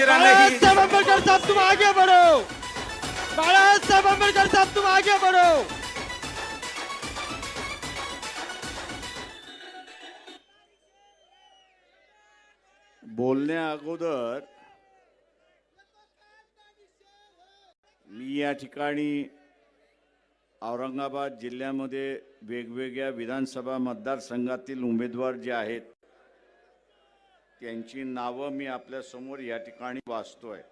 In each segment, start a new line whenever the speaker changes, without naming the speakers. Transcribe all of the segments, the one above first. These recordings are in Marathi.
जनांदरांना ही
बाळासाहेब आंबेडकर साहब तुम आगे बढ़ो. बाळासाहेब आंबेडकर साहब तुम आगे बढ़ो.
बोलण्या अगोदर मी या ठिकाणी औरंगाबाद जिल्ह्यामध्ये वेगवेगळ्या विधानसभा मतदारसंघातील उमेदवार जे आहेत त्यांची नावं मी आपल्यासमोर या ठिकाणी वाचतोय.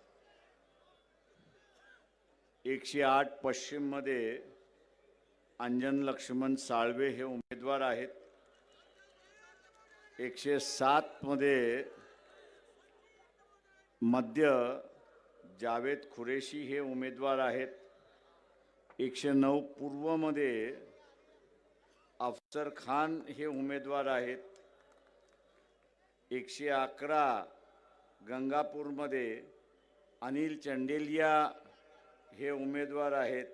एकशे आठ पश्चिममध्ये अंजन लक्ष्मण साळवे हे उमेदवार आहेत. एकशे सातमध्ये मध्य जावेद खुरेशी हे उमेदवार आहेत. एकशे नऊ पूर्वमध्ये अफसर खान हे उमेदवार आहेत. एकशे अकरा गंगापूरमध्ये अनिल चंडेलिया हे उमेदवार आहेत.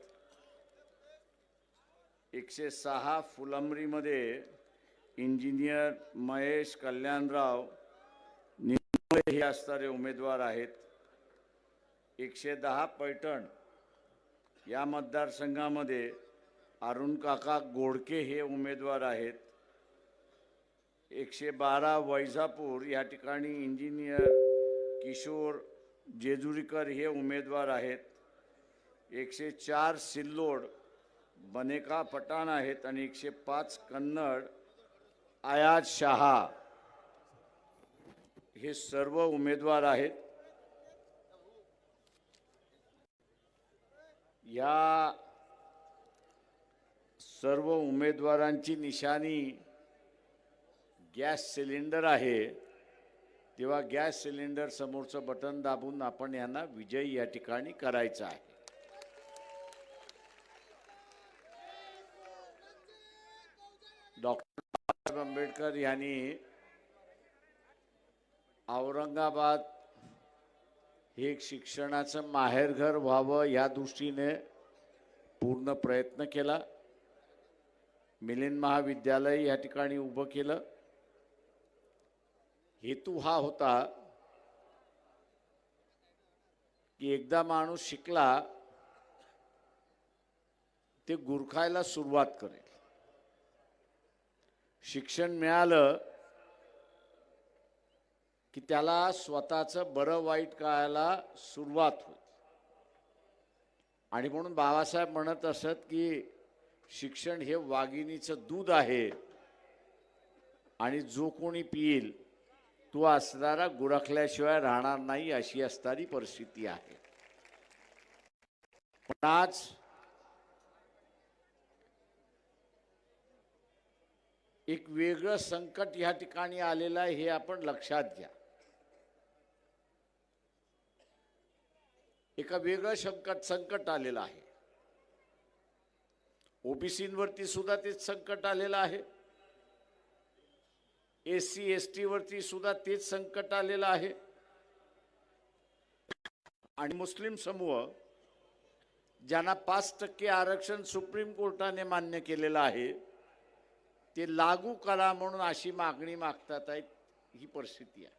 एकशे सहा फुलंबरीमध्ये इंजिनियर महेश कल्याणराव निंबळे हे असणारे उमेदवार आहेत. एकशे दहा पैठण या मतदारसंघामध्ये अरुण काका गोडके हे उमेदवार आहेत. एकशे बारा वैजापूर या ठिकाणी इंजिनियर किशोर जेजुरीकर हे उमेदवार आहेत. एकशे चार सिल्लोड बनेका पठाण आहेत आणि एकशे पाच कन्नड आयाज शहा हे सर्व उमेदवार आहेत. या सर्व उमेदवारांची निशाणी गॅस सिलेंडर आहे तेव्हा गॅस सिलेंडर समोरचं बटन दाबून आपण यांना विजयी या ठिकाणी करायचा आहे. डॉक्टर बाबासाहेब आंबेडकर यांनी औरंगाबाद हे एक शिक्षणाचं माहेरघर व्हावं या दृष्टीने पूर्ण प्रयत्न केला. मिलिंद महाविद्यालय या ठिकाणी उभं केलं. हेतू हा होता की एकदा माणूस शिकला ते गुरखायला सुरुवात करेल. शिक्षण मिळालं की त्याला स्वतःचं बरं वाईट कळायला सुरुवात होईल. आणि म्हणून बाबासाहेब म्हणत असत की शिक्षण हे वाघिणीचं दूध आहे आणि जो कोणी पिईल तो असणारा गुरखल्याशिवाय राहणार नाही अशी असणारी परिस्थिती आहे. पण आज एक वेगळं संकट या ठिकाणी आलेलं आहे हे आपण लक्षात घ्या. एका वेगळं संकट संकट आलेलं आहे. ओबीसीवरती सुद्धा तेच संकट आलेलं आहे. एस सी एस टीवरती सुद्धा तेच संकट आलेलं आहे. आणि मुस्लिम समूह ज्यांना पाच टक्के आरक्षण सुप्रीम कोर्टाने मान्य केलेलं आहे ते लागू करा म्हणून अशी मागणी मागतात आहेत ही परिस्थिती आहे.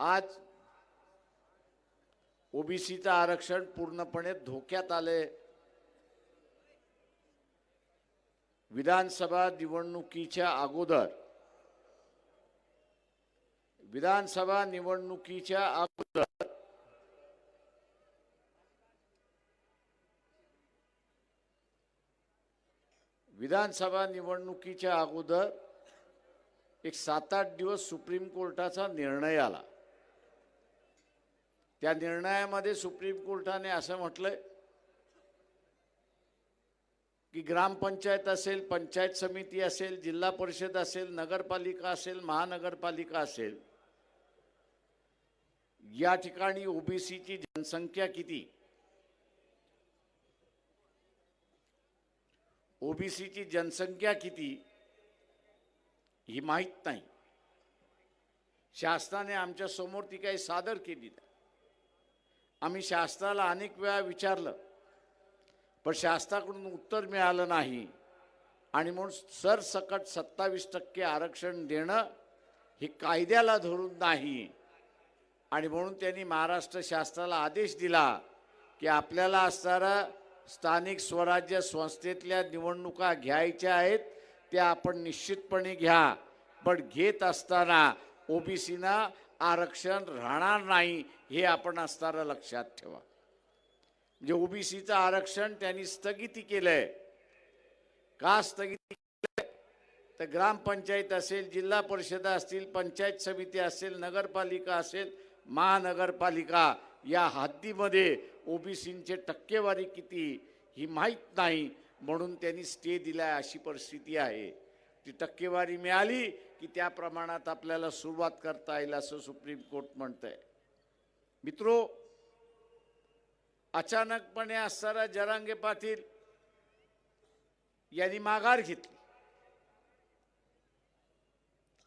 आज ओबीसीचं आरक्षण पूर्णपणे धोक्यात आले विधानसभा निवडणुकीच्या अगोदर विधानसभा निवडणुकीच्या अगोदर विधानसभा निवडणुकीच्या अगोदर एक सात आठ दिवस सुप्रीम कोर्टाचा निर्णय आला. त्या निर्णयामध्ये सुप्रीम कोर्टाने असं म्हटलंय की ग्रामपंचायत असेल पंचायत समिती असेल जिल्हा परिषद असेल नगरपालिका असेल महानगरपालिका असेल या ठिकाणी ओबीसीची जनसंख्या किती? ओबीसीची जनसंख्या किती? ही माहीत नाही. शासनाने आमच्यासमोर ती काही सादर केली नाही. आम्ही शासनाला अनेक वेळा विचारलं पण शासनाकडून उत्तर मिळालं नाही. आणि म्हणून सरसकट सत्तावीस टक्के आरक्षण देणं हे कायद्याला धरून नाही. आणि म्हणून त्यांनी महाराष्ट्र शासनाला आदेश दिला की आपल्याला असणारं स्थानिक स्वराज्य संस्थेतल्या निवडणुका घ्यायच्या आहेत त्या आपण निश्चितपणे घ्या. पण घेत असताना ओबीसीना आरक्षण राहणार नाही हे आपण असणारं लक्षात ठेवा. म्हणजे ओबीसीचं आरक्षण त्यांनी स्थगिती केलंय. का स्थगिती तर ग्रामपंचायत असेल जिल्हा परिषद असतील पंचायत समिती असेल नगरपालिका असेल महानगरपालिका या हद्दीमध्ये ओबीसींचे टक्केवारी किती ही माहीत नाही म्हणून त्यांनी स्टे दिलाय अशी परिस्थिती आहे. ती टक्केवारी मिळाली की त्या प्रमाणात आपल्याला सुरुवात करता येईल असं सुप्रीम कोर्ट म्हणतंय. मित्रो अचानकपणे असणारा जरांगे पाटील यांनी माघार घेतली.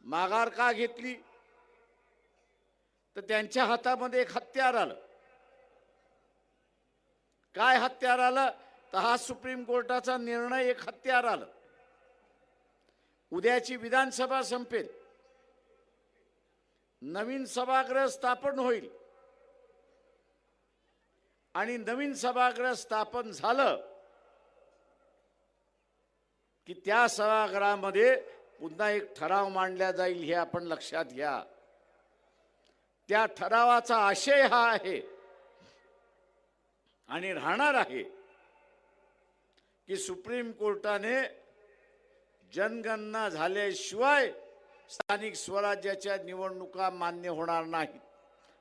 माघार का घेतली? तर त्यांच्या हातामध्ये एक हत्यार आलं. काय हत्यार आलं? तर हा सुप्रीम कोर्टाचा निर्णय एक हत्यार आलं. उद्याची विधानसभा संपेल. नवीन सभागृह स्थापन होईल. आणि नवीन सभागृह स्थापन झालं की त्या सभागृहामध्ये पुन्हा एक ठराव मांडला जाईल हे आपण लक्षात घ्या. त्या ठरावाचा आशय हा आहे आणि राहणार आहे की सुप्रीम कोर्टाने जनगणना झाल्याशिवाय स्थानिक स्वराज्याच्या निवडणुका मान्य होणार नाहीत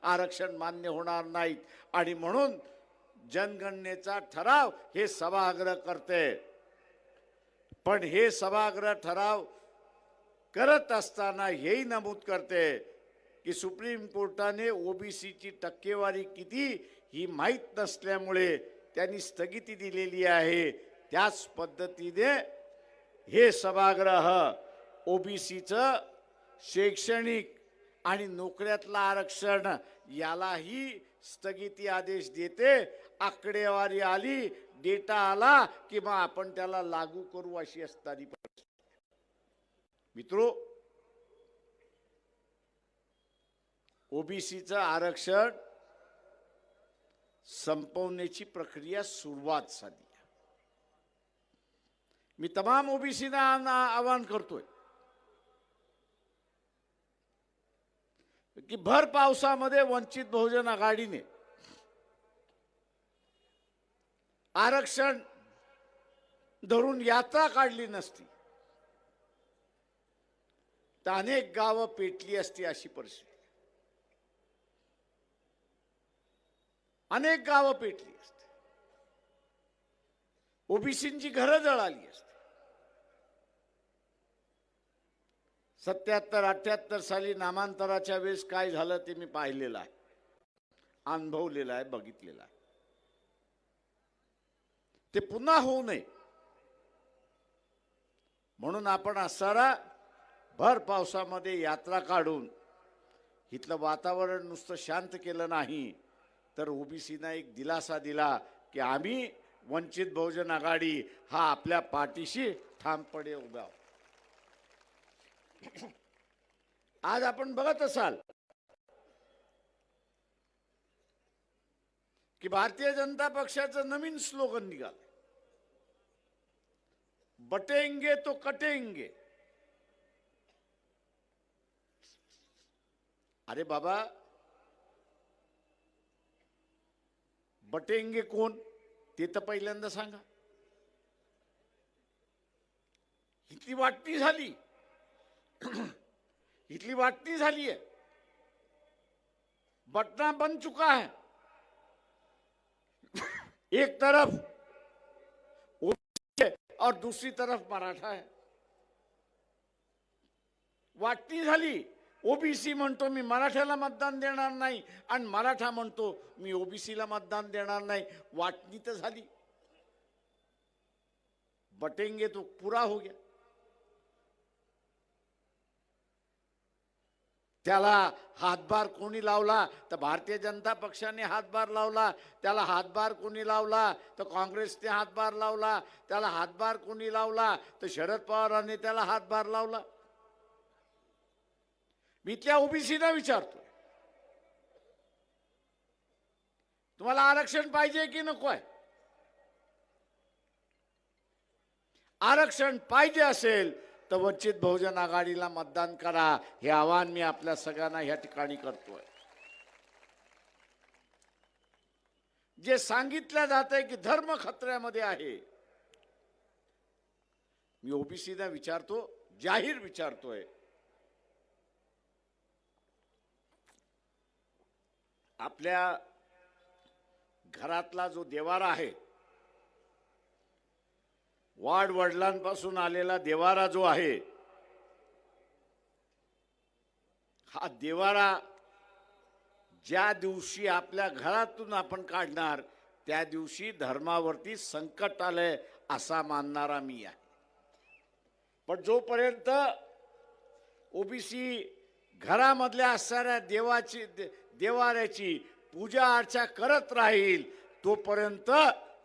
आरक्षण मान्य होणार नाहीत आणि म्हणून जनगणनेचा ठराव हे सभागृह करते. पण हे सभागृह ठराव करत असताना हेही नमूद करते की सुप्रीम कोर्टाने ओबीसीची टक्केवारी किती ही माहीत नसल्यामुळे त्यांनी स्थगिती दिलेली आहे. त्याच पद्धतीने हे सभागृह ओबीसीचं शैक्षणिक आणि नोकऱ्यातलं आरक्षण यालाही स्थगिती आदेश देते. आकडेवारी आली डेटा आला की मग आपण त्याला लागू करू अशी असणारी मित्रो ओबीसीचं आरक्षण संपवण्याची प्रक्रिया सुरुवात झाली. मी तमाम ओबीसीना आवाहन करतोय की भर पावसामध्ये वंचित बहुजन आघाडीने आरक्षण धरून यात्रा काढली नसती. तर अनेक गावं पेटली असती अशी परिस्थिती. अनेक गावं पेटली असती. ओबीसींची घरं जळाली असती. सत्याहत्तर अठ्याहत्तर साली नामांतराच्या वेळेस काय झालं ते मी पाहिलेलं आहे. अनुभवलेलं आहे बघितलेलं आहे. ते पुन्हा होऊ नये. म्हणून आपण असणारा भर पावसामध्ये यात्रा काढून इथलं वातावरण नुसतं शांत केलं नाही तर ओबीसीना एक दिलासा दिला की आम्ही वंचित बहुजन आघाडी हा आपल्या पाठीशी ठामपणे उभा आज आपण बघत असाल की भारतीय जनता पक्षाचं नवीन स्लोगन निघालं. बटेंगे तो कटेंगे. अरे बाबा बटेंगे कोण? ते तर पहिल्यांदा सांगा. इथली वाटणी झाली. इथली वाटणी झाली आहे बटना बन चुका है. एक तरफ ओबीसी है और दूसरी तरफ मराठा है। वाटणी झाली ओबीसी म्हणतो मी मराठ्याला मतदान देणार नाही आणि मराठा म्हणतो मी ओबीसीला मतदान देणार नाही. वाटणी तर झाली. बटेंगे तो पुरा हो गया। त्याला हातभार कोणी लावला तर भारतीय जनता पक्षाने हातभार लावला त्याला हातभार कोणी लावला तर काँग्रेसने हातभार लावला त्याला हातभार कोणी लावला तर शरद पवारांनी त्याला हातभार लावला. मी त्या ओबीसीना विचारतो तुम्हाला आरक्षण पाहिजे की नको आहे? आरक्षण पाहिजे असेल तर वंचित बहुजन आघाडीला मतदान करा. हे आवाहन मी आपल्या सगळ्यांना या ठिकाणी करतोय. जे सांगितलं जात आहे की धर्म खतऱ्यामध्ये आहे. मी ओबीसीना विचारतो जाहीर विचारतोय. आपल्या घरातला जो देवारा आहे वाडवडिलांपासून आलेला देवारा जो आहे हा देवारा ज्या दिवशी आपल्या घरातून आपण काढणार त्या दिवशी धर्मावरती संकट आलंय असा मानणारा मी आहे. पण जोपर्यंत ओबीसी घरामधल्या असणाऱ्या देवाची देवाऱ्याची पूजा अर्चा करत राहील तोपर्यंत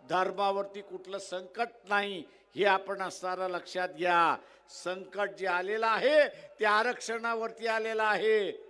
धर्मावरती कुठलं संकट नाही हे आपण असणारा लक्षात घ्या. संकट जे आलेलं आहे ते आरक्षणावरती आलेलं आहे.